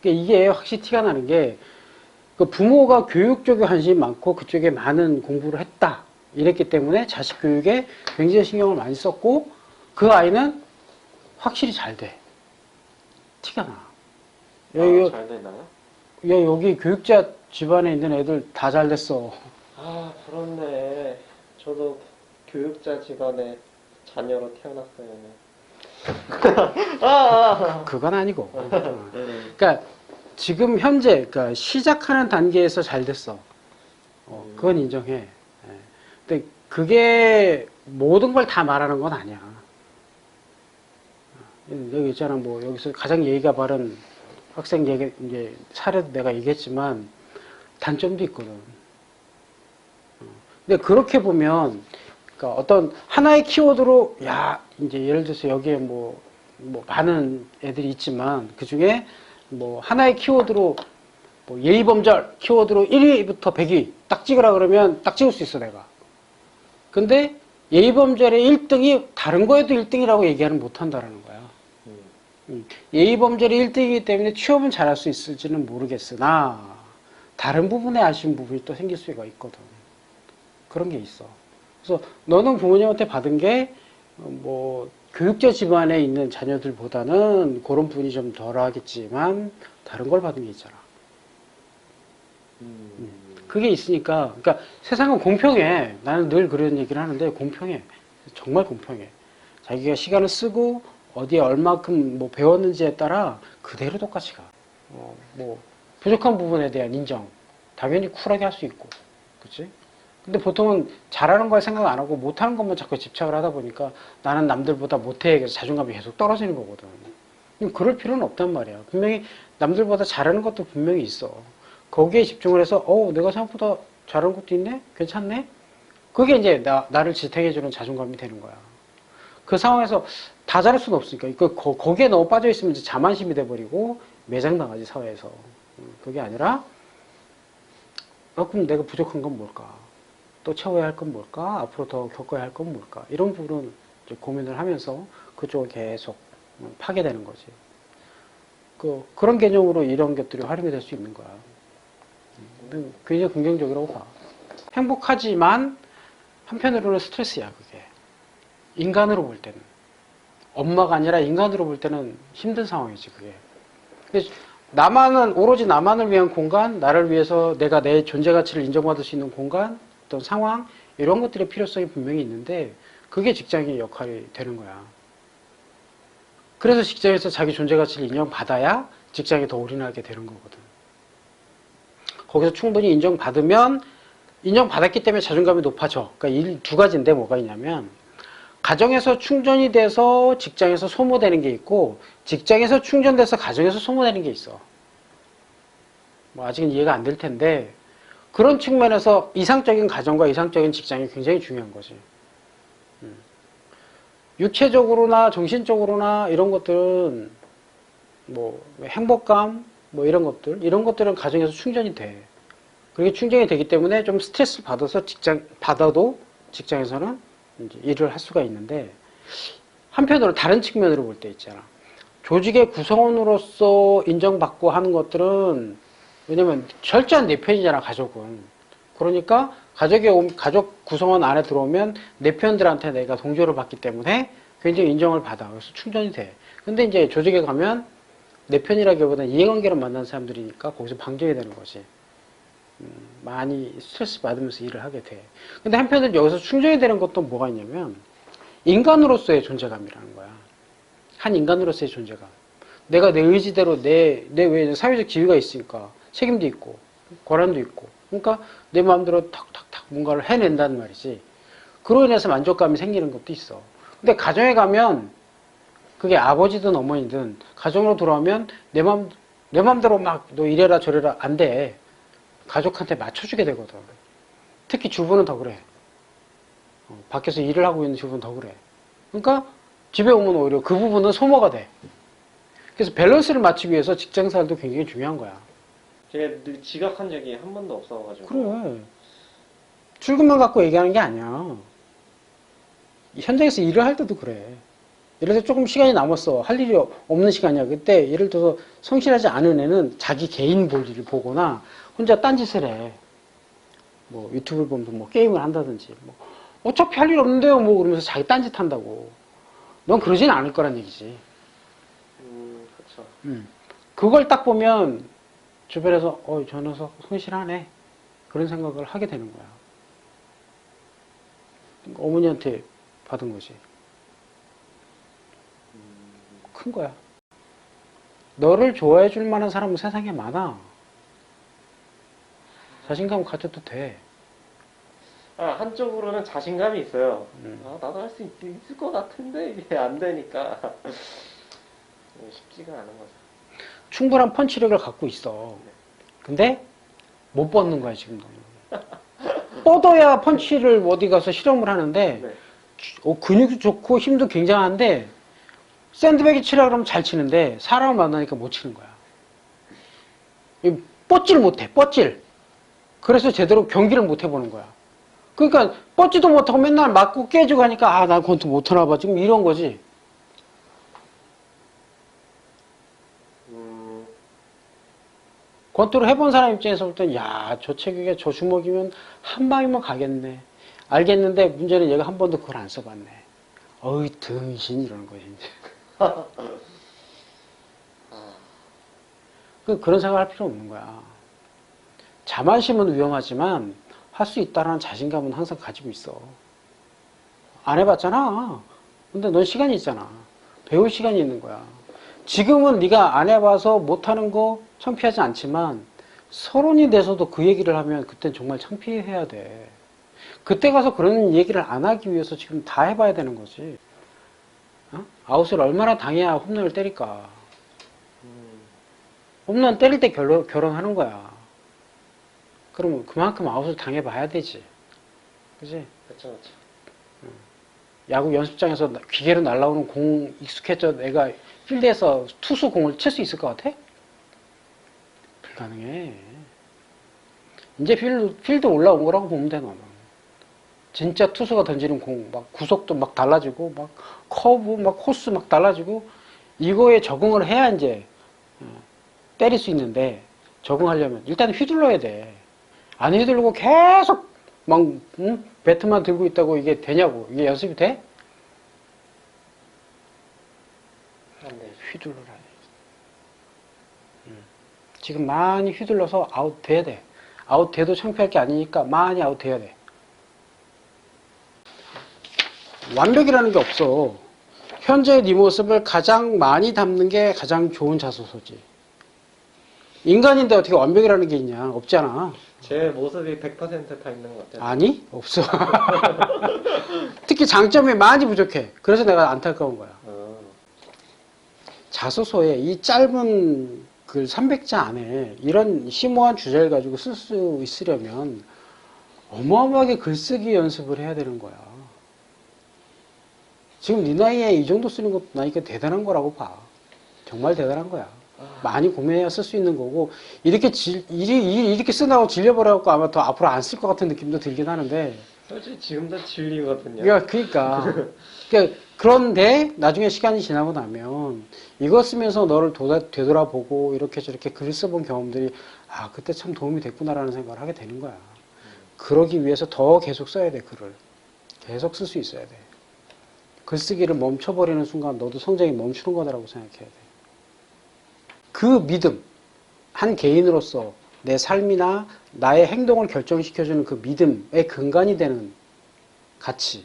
그러니까 이게 확실히 티가 나는 게, 그 부모가 교육 쪽에 관심이 많고 그쪽에 많은 공부를 했다. 이랬기 때문에 자식 교육에 굉장히 신경을 많이 썼고, 그 아이는 확실히 잘 돼. 티가 나. 여기, 아, 잘 되나요? 야, 여기 교육자 집안에 있는 애들 다 잘 됐어. 아 부럽네. 저도 교육자 집안의 자녀로 태어났어요. 아, 아, 그건 아니고. 아. 어. 네. 그러니까 지금 현재 그러니까 시작하는 단계에서 잘 됐어. 어, 그건 인정해. 예. 근데 그게 모든 걸 다 말하는 건 아니야. 어, 여기 있잖아, 뭐 여기서 가장 예의가 바른 학생 얘기 이제 사례도 내가 얘기했지만 단점도 있거든. 어, 근데 그렇게 보면 그러니까 어떤 하나의 키워드로 야 이제 예를 들어서 여기에 뭐, 뭐 많은 애들이 있지만 그 중에 뭐 하나의 키워드로 뭐 예의범절 키워드로 1위부터 100위 딱 찍으라 그러면 딱 찍을 수 있어 내가. 근데 예의범절의 1등이 다른 거에도 1등이라고 얘기하는 못한다라는 거야. 음. 음, 예의범절이 1등이기 때문에 취업은 잘할 수 있을지는 모르겠으나 다른 부분에 아쉬운 부분이 또 생길 수가 있거든. 그런 게 있어. 그래서 너는 부모님한테 받은 게 뭐 교육자 집안에 있는 자녀들보다는 그런 부분이 좀 덜하겠지만 다른 걸 받은 게 있잖아. 음. 그게 있으니까 그러니까 세상은 공평해. 나는 늘 그런 얘기를 하는데 공평해. 정말 공평해. 자기가 시간을 쓰고 어디에 얼마큼 뭐 배웠는지에 따라 그대로 똑같이 가. 어, 뭐 부족한 부분에 대한 인정 당연히 쿨하게 할 수 있고, 그렇지? 근데 보통은 잘하는 걸 생각 안 하고 못하는 것만 자꾸 집착을 하다 보니까 나는 남들보다 못해 그래서 자존감이 계속 떨어지는 거거든. 그럴 필요는 없단 말이야. 분명히 남들보다 잘하는 것도 분명히 있어. 거기에 집중을 해서 어 내가 생각보다 잘하는 것도 있네, 괜찮네. 그게 이제 나 나를 지탱해주는 자존감이 되는 거야. 그 상황에서 다 잘할 수는 없으니까 그 거, 거기에 너무 빠져 있으면 이제 자만심이 돼버리고 매장당하지 사회에서. 음, 그게 아니라 어, 그럼 내가 부족한 건 뭘까? 또 채워야 할 건 뭘까? 앞으로 더 겪어야 할 건 뭘까? 이런 부분은 이제 고민을 하면서 그쪽을 계속 음, 파게 되는 거지. 그, 그런 개념으로 이런 것들이 활용이 될 수 있는 거야. 음, 굉장히 긍정적이라고 봐. 행복하지만 한편으로는 스트레스야, 그게. 인간으로 볼 때는. 엄마가 아니라 인간으로 볼 때는 힘든 상황이지, 그게. 나만은, 오로지 나만을 위한 공간, 나를 위해서 내가 내 존재 가치를 인정받을 수 있는 공간, 어떤 상황, 이런 것들의 필요성이 분명히 있는데, 그게 직장의 역할이 되는 거야. 그래서 직장에서 자기 존재 가치를 인정받아야 직장에 더 올인하게 되는 거거든. 거기서 충분히 인정받으면, 인정받았기 때문에 자존감이 높아져. 그러니까 일 두 가지인데 뭐가 있냐면, 가정에서 충전이 돼서 직장에서 소모되는 게 있고 직장에서 충전돼서 가정에서 소모되는 게 있어. 뭐 아직은 이해가 안 될 텐데 그런 측면에서 이상적인 가정과 이상적인 직장이 굉장히 중요한 거지. 음. 육체적으로나 정신적으로나 이런 것들은 뭐 행복감 뭐 이런 것들 이런 것들은 가정에서 충전이 돼. 그게 충전이 되기 때문에 좀 스트레스 받아서 직장 받아도 직장에서는 일을 할 수가 있는데 한편으로 다른 측면으로 볼 때 있잖아. 조직의 구성원으로서 인정받고 하는 것들은 왜냐면 철저한 내 편이잖아 가족은. 그러니까 가족에 오- 가족 구성원 안에 들어오면 내 편들한테 내가 동조를 받기 때문에 굉장히 인정을 받아. 그래서 충전이 돼. 근데 이제 조직에 가면 내 편이라기보다는 이해관계로 만난 사람들이니까 거기서 방전이 되는 거지. 음, 많이 스트레스 받으면서 일을 하게 돼. 근데 한편으로 여기서 충전이 되는 것도 뭐가 있냐면 인간으로서의 존재감이라는 거야. 한 인간으로서의 존재감. 내가 내 의지대로 내, 내 외에 사회적 지위가 있으니까 책임도 있고 권한도 있고 그러니까 내 마음대로 탁탁탁 뭔가를 해낸다는 말이지. 그로 인해서 만족감이 생기는 것도 있어. 근데 가정에 가면 그게 아버지든 어머니든 가정으로 돌아오면 내 맘, 내 맘대로 막 너 이래라 저래라 안 돼. 가족한테 맞춰주게 되거든. 특히 주부는 더 그래. 어, 밖에서 일을 하고 있는 주부는 더 그래. 그러니까 집에 오면 오히려 그 부분은 소모가 돼. 그래서 밸런스를 맞추기 위해서 직장생활도 굉장히 중요한 거야. 제가 늘 지각한 적이 한 번도 없어가지고. 그래. 출근만 갖고 얘기하는 게 아니야. 이 현장에서 일을 할 때도 그래. 예를 들어 조금 시간이 남았어. 할 일이 없는 시간이야. 그때 예를 들어서 성실하지 않은 애는 자기 개인 볼 일을 보거나 혼자 딴짓을 해. 뭐 유튜브를 보면서 뭐 게임을 한다든지 뭐 어차피 할 일 없는데요. 뭐 그러면서 자기 딴짓 한다고. 넌 그러진 않을 거란 얘기지. 음, 그쵸. 음. 그걸 딱 보면 주변에서 어, 저 녀석 성실하네. 그런 생각을 하게 되는 거야. 그러니까 어머니한테 받은 거지. 큰 거야. 너를 좋아해 줄 만한 사람은 세상에 많아. 자신감 가져도 돼. 아, 한쪽으로는 자신감이 있어요. 음. 아, 나도 할 수 있을 것 같은데 이게 안 되니까 쉽지가 않은 거죠. 충분한 펀치력을 갖고 있어. 근데 못 뻗는 거야, 지금 너는. 뻗어야 펀치를 어디 가서 실험을 하는데 네. 어, 근육도 좋고 힘도 굉장한데 샌드백이 치라 그러면 잘 치는데 사람을 만나니까 못 치는 거야. 이 뻗질 못해, 뻗질. 그래서 제대로 경기를 못 해보는 거야. 그러니까 뻗지도 못하고 맨날 맞고 깨지고 하니까 아, 난 권투 못하나 봐. 지금 이런 거지. 음, 권투를 해본 사람 입장에서 볼 땐, 야, 저 체격에 저 주먹이면 한 방이면 가겠네. 알겠는데 문제는 얘가 한 번도 그걸 안 써봤네. 어이, 등신 이러는 거지, 이제. 그, 그런 생각 할 필요 없는 거야. 자만심은 위험하지만 할 수 있다라는 자신감은 항상 가지고 있어. 안 해봤잖아. 근데 넌 시간이 있잖아. 배울 시간이 있는 거야. 지금은 네가 안 해봐서 못하는 거 창피하지 않지만 서른이 돼서도 그 얘기를 하면 그땐 정말 창피해야 돼. 그때 가서 그런 얘기를 안 하기 위해서 지금 다 해봐야 되는 거지. 어? 아웃을 얼마나 당해야 홈런을 때릴까. 음, 홈런 때릴 때 결론, 결혼하는 거야. 그러면 그만큼 아웃을 당해봐야 되지. 그지? 그쵸, 그쵸. 야구 연습장에서 나- 기계로 날라오는 공 익숙해져 내가 필드에서 투수 공을 칠 수 있을 것 같아? 불가능해. 이제 필드, 필드 올라온 거라고 보면 돼, 너는. 진짜 투수가 던지는 공, 막 구속도 막 달라지고, 막 커브, 막 코스 막 달라지고, 이거에 적응을 해야 이제, 어, 때릴 수 있는데, 적응하려면 일단 휘둘러야 돼. 안 휘두르고 계속 막, 응? 배트만 들고 있다고 이게 되냐고. 이게 연습이 돼. 휘둘러라. 음. 지금 많이 휘둘러서 아웃 돼야 돼. 아웃 돼도 창피할 게 아니니까 많이 아웃 돼야 돼. 완벽이라는 게 없어. 현재의 네 모습을 가장 많이 담는 게 가장 좋은 자소서지. 인간인데 어떻게 완벽이라는 게 있냐? 없잖아. 제 모습이 100%다 있는 것 같아요. 아니? 없어. 특히 장점이 많이 부족해. 그래서 내가 안타까운 거야. 아, 자소서에 이 짧은 글 300자 안에 이런 심오한 주제를 가지고 쓸 수 있으려면 어마어마하게 글쓰기 연습을 해야 되는 거야. 지금 네 나이에 이 정도 쓰는 것도 나니까 대단한 거라고 봐. 정말 대단한 거야. 많이 고민해야 쓸 수 있는 거고 이렇게 질, 이리, 이렇게 쓰나고 질려버려갖고 아마 더 앞으로 안 쓸 것 같은 느낌도 들긴 하는데 솔직히 지금도 질리거든요. 그러니까, 그러니까. 그러니까 그런데 나중에 시간이 지나고 나면 이거 쓰면서 너를 도다, 되돌아보고 이렇게 저렇게 글 써본 경험들이 아 그때 참 도움이 됐구나라는 생각을 하게 되는 거야. 그러기 위해서 더 계속 써야 돼 글을. 계속 쓸 수 있어야 돼. 글쓰기를 멈춰버리는 순간 너도 성장이 멈추는 거다라고 생각해야 돼. 그 믿음, 한 개인으로서 내 삶이나 나의 행동을 결정시켜주는 그 믿음의 근간이 되는 가치.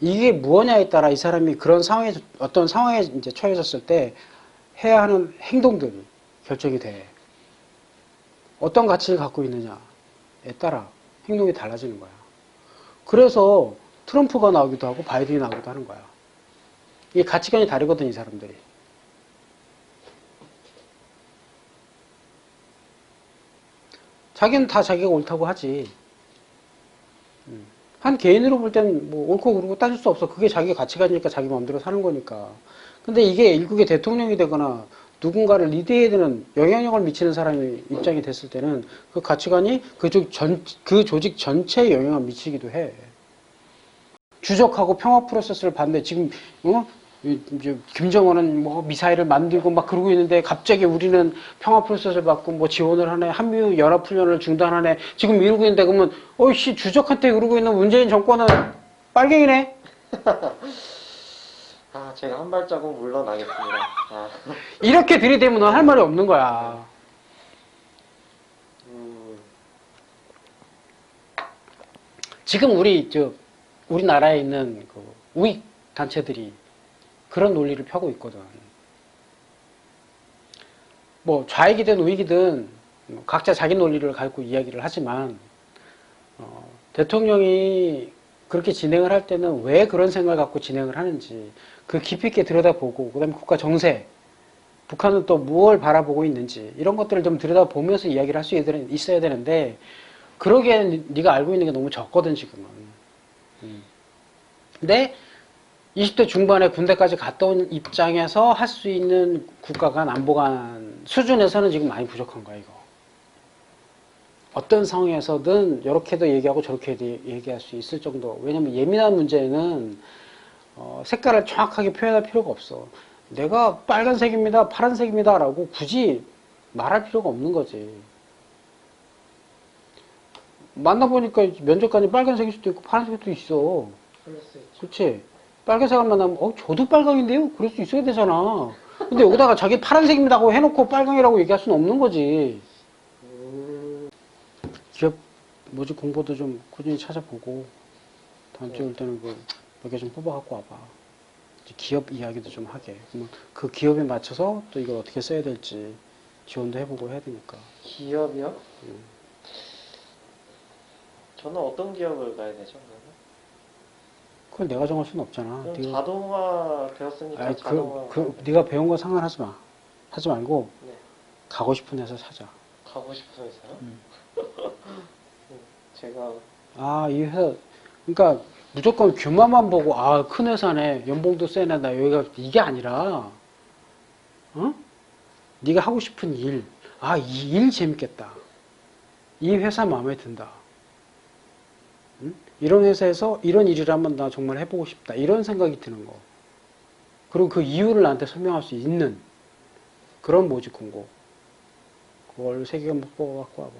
이게 무엇냐에 따라 이 사람이 그런 상황에, 어떤 상황에 이제 처해졌을 때 해야 하는 행동들이 결정이 돼. 어떤 가치를 갖고 있느냐에 따라 행동이 달라지는 거야. 그래서 트럼프가 나오기도 하고 바이든이 나오기도 하는 거야. 이게 가치관이 다르거든, 이 사람들이. 자기는 다 자기가 옳다고 하지. 음. 한 개인으로 볼 땐 뭐 옳고 그르고 따질 수 없어. 그게 자기 가치관이니까 자기 마음대로 사는 거니까. 근데 이게 일국의 대통령이 되거나 누군가를 리드해야 되는 영향력을 미치는 사람의 입장이 됐을 때는 그 가치관이 그쪽 전, 그 조직 전체에 영향을 미치기도 해. 주적하고 평화 프로세스를 봤는데 지금, 어? 이- 이제 김정은은 뭐 미사일을 만들고 막 그러고 있는데 갑자기 우리는 평화 프로세스를 받고 뭐 지원을 하네 한미 연합 훈련을 중단하네 지금 이러고 있는데 그러면 어이씨 주적한테 그러고 있는 문재인 정권은 빨갱이네? 아, 제가 한 발자국 물러나겠습니다. 아, 이렇게 들이대면 넌 할 말이 없는 거야. 음, 지금 우리 저 우리나라에 있는 그 우익 단체들이 그런 논리를 펴고 있거든. 뭐 좌익이든 우익이든 뭐 각자 자기 논리를 갖고 이야기를 하지만 어, 대통령이 그렇게 진행을 할 때는 왜 그런 생각을 갖고 진행을 하는지 그 깊이 있게 들여다보고 그다음에 국가 정세 북한은 또 무엇을 바라보고 있는지 이런 것들을 좀 들여다보면서 이야기를 할 수 있어야 되는데 그러기에는 네가 알고 있는 게 너무 적거든 지금은. 음. 근데 20대 중반에 군대까지 갔다 온 입장에서 할 수 있는 국가간 안보관 수준에서는 지금 많이 부족한 거야 이거. 어떤 상황에서든 이렇게도 얘기하고 저렇게도 얘기할 수 있을 정도. 왜냐면 예민한 문제는 어, 색깔을 정확하게 표현할 필요가 없어. 내가 빨간색입니다, 파란색입니다라고 굳이 말할 필요가 없는 거지. 만나보니까 면접관이 빨간색일 수도 있고 파란색일 수도 있어. 그렇지? 빨간색을 만나면 어 저도 빨강인데요? 그럴 수 있어야 되잖아. 근데 여기다가 자기 파란색입니다고 해놓고 빨강이라고 얘기할 수는 없는 거지. 음, 기업 모집 공보도 좀 꾸준히 찾아보고 다음 주에 올 때는 그 몇 개 좀 뽑아갖고 와봐. 이제 기업 이야기도 좀 하게. 그 기업에 맞춰서 또 이걸 어떻게 써야 될지 지원도 해보고 해야 되니까. 기업이요? 음. 저는 어떤 기업을 가야 되죠? 그러면? 그걸 내가 정할 수는 없잖아. 그럼 네가- 자동화 되었으니까 아니, 자동화 그, 그 네가 배운 거 상관하지 마. 하지 말고 네. 가고 싶은 회사 찾아. 가고 싶은 회사요? 음. 음, 제가 아, 이 회사, 그러니까 무조건 규모만 보고, 아, 큰 회사네, 연봉도 세네, 나 여기가, 이게 아니라, 어? 네가 하고 싶은 일, 아, 이 일 재밌겠다. 이 회사 마음에 든다. 응? 이런 회사에서 이런 일이라면 나 정말 해보고 싶다. 이런 생각이 드는 거. 그리고 그 이유를 나한테 설명할 수 있는 그런 모집 공고. 그걸 세 개가 못 뽑아갖고 와봐.